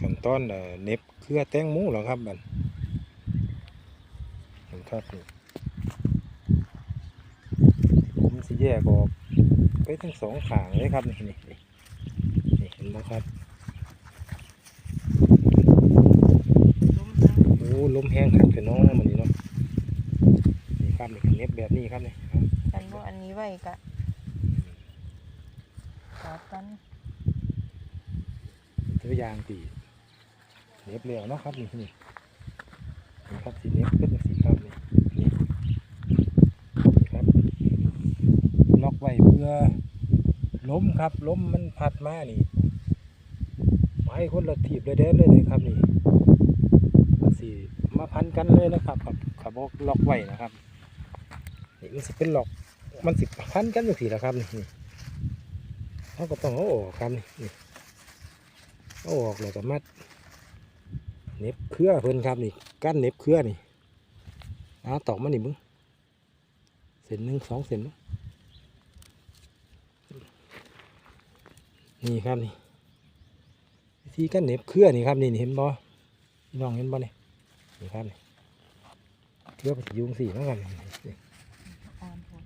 ขั้นตอนเอ่อเหน็บเครือแตงหมูเหรอครับบันเห็นครับนี่ผมสิแยกออกไปทั้งสองข้างเลยครับนี่นี่นี่นี่เห็นไหมครับล้มทั้งโอ้ลมแห้งขัดกันน้องมันนี่เนาะนี่ครับนี่เหน็บแบบนี้ครับนี่เอากันบ่อันนี้ไว้กะกอดกันตัวอย่างตี เน็บแล้วนะครับนี่นี่นี่ครับสีเน็บขึ้นสีครับนี่นี่นะครับล็อกไว้เพื่อล้มครับล้มมันพัดมานี่ไม้คนละถีบเลยเด้เลยเลยครับนี่สีมาพันกันเลยนะครับครับขับกล็อกไว้นะครับนี่มันสิเป็นล็อกมันสิพันกันอย่างสีนะครับนี่เขาก็ต้องเอาออกครับนี่เอาออกเลยก็มัด เน็บเครือเพิ่นครับนี่กั้นเน็บเครือนี่เอาตอกมานี่มึงเส้นหนึ่งสองเส้นนี่ครับนี่วิธีกั้นเน็บเครือนี่ครับนี่เห็นบ่พี่น้องเห็นบ่นี่นี่ครับนี่เครือมันสิยุงสี่นะครับนี่นี่อ่อนพอ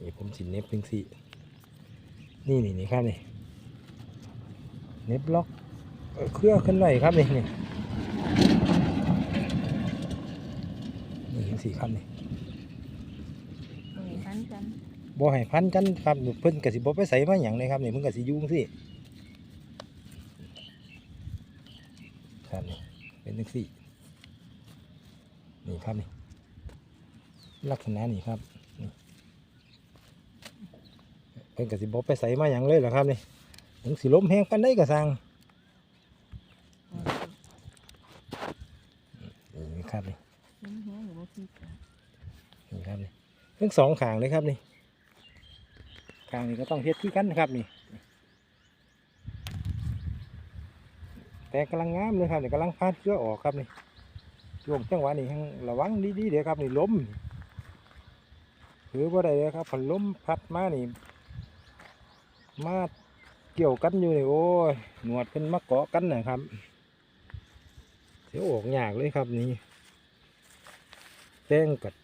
นี่ผมสิเน็บถึงสี่นี่นี่นี่ครับนี่เน็บล็อก เอ่อเครื่องขึ้นไหวครับนี่นี่นี่ยังสี่ครับนี่นี่พันกันบ่ให้พันกันครับเพิ่นกสิบ่ไปใส่มาหยังเลยครับนี่เพิ่นกสิอยุ่จั่งสิครับนี่เป็นจังสี่นี่ครับนี่ลักษณะนี่ครับนี่เพิ่นกสิบ่ไปใส่มาหยังเลยเหรอครับนี่ถึงสิล้มแห้งปานใดก็สั่ง นี่ ครับนี่ล้มแห้งอยู่บ่พี่กันนี่ครับนี่ทั้งสองขางเลยครับนี่ขางนี้ก็ต้องเฮ็ดที่กันนะครับนี่ แต่กำลังงามเลยครับนี่กำลังพาดเชื้อออกครับนี่ช่วงจังหวะนี้ให้ระวังดีๆเดี๋ยวครับนี่ล้มหรือว่าใดเลยครับพอล้มพัดมานี่มาเกี่ยวกันอยู่นี่โอ้ยหนวดขึ้นมาเกาะกันนะครับเสียวออกยากเลยครับนี่ แต้งกัด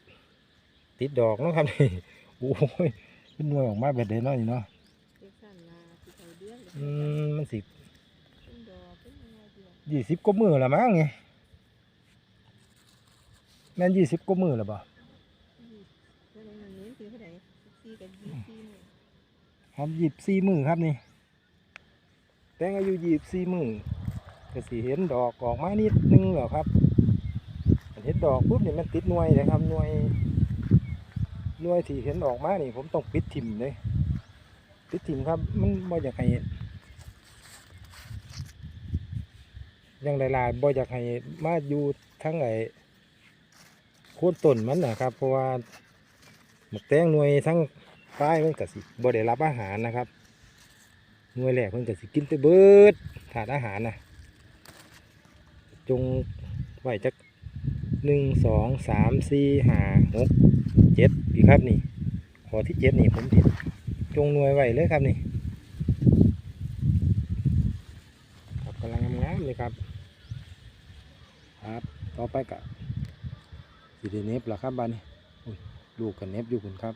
ติดดอกเนาะครับนี่โอ้ยเป็นหน่วยออกมาแบบเด่นเนาะนี่เนาะเด็กสั่นลาที่เขาเดือนอืมมันสิเป็นดอกเป็นอะไรเดียวยี่สิบกว่ามือละมั้งไงแม่นยี่สิบกว่ามือละบ่เท่าไหร่มันเน้นคือเท่าไหร่สี่กับยี่สี่เนี่ยครับยี่สิบสี่มือครับนี่ แต้งอายุยี่สิบสี่มือก็สิเห็นดอกออกมานิดนึงเหรอครับอัน เห็นดอกปุ๊บเนี่ยมันติดหน่วยนะครับหน่วยหน่วยที่เห็นออกมานี่ ผมต้องปิดทิมเลยปิดทิมครับ มันบ่อยากให้ยังหลายๆบ่อยากให้มาอยู่ทั้งไอ้โคนต้นมันนะครับ เพราะว่าหมกแตงหน่วยทั้งปลายมันก็สิบ่ได้รับอาหารนะครับหน่วยแรกมันก็สิกินไปเบิดขาดอาหารนะจงไหวจัก หนึ่งสองสามสี่ห้าหกเจ็ดอีกครับนี่ขอที่เจ็ดนี่ผมติจงหน่วยไว้เลยครับนี่ครับกำลังงามๆเลยครับ ครับต่อไปกับสีเดเนฟแล้วครับบ้านนี้ลูกกับเนฟอยู่คุณครับ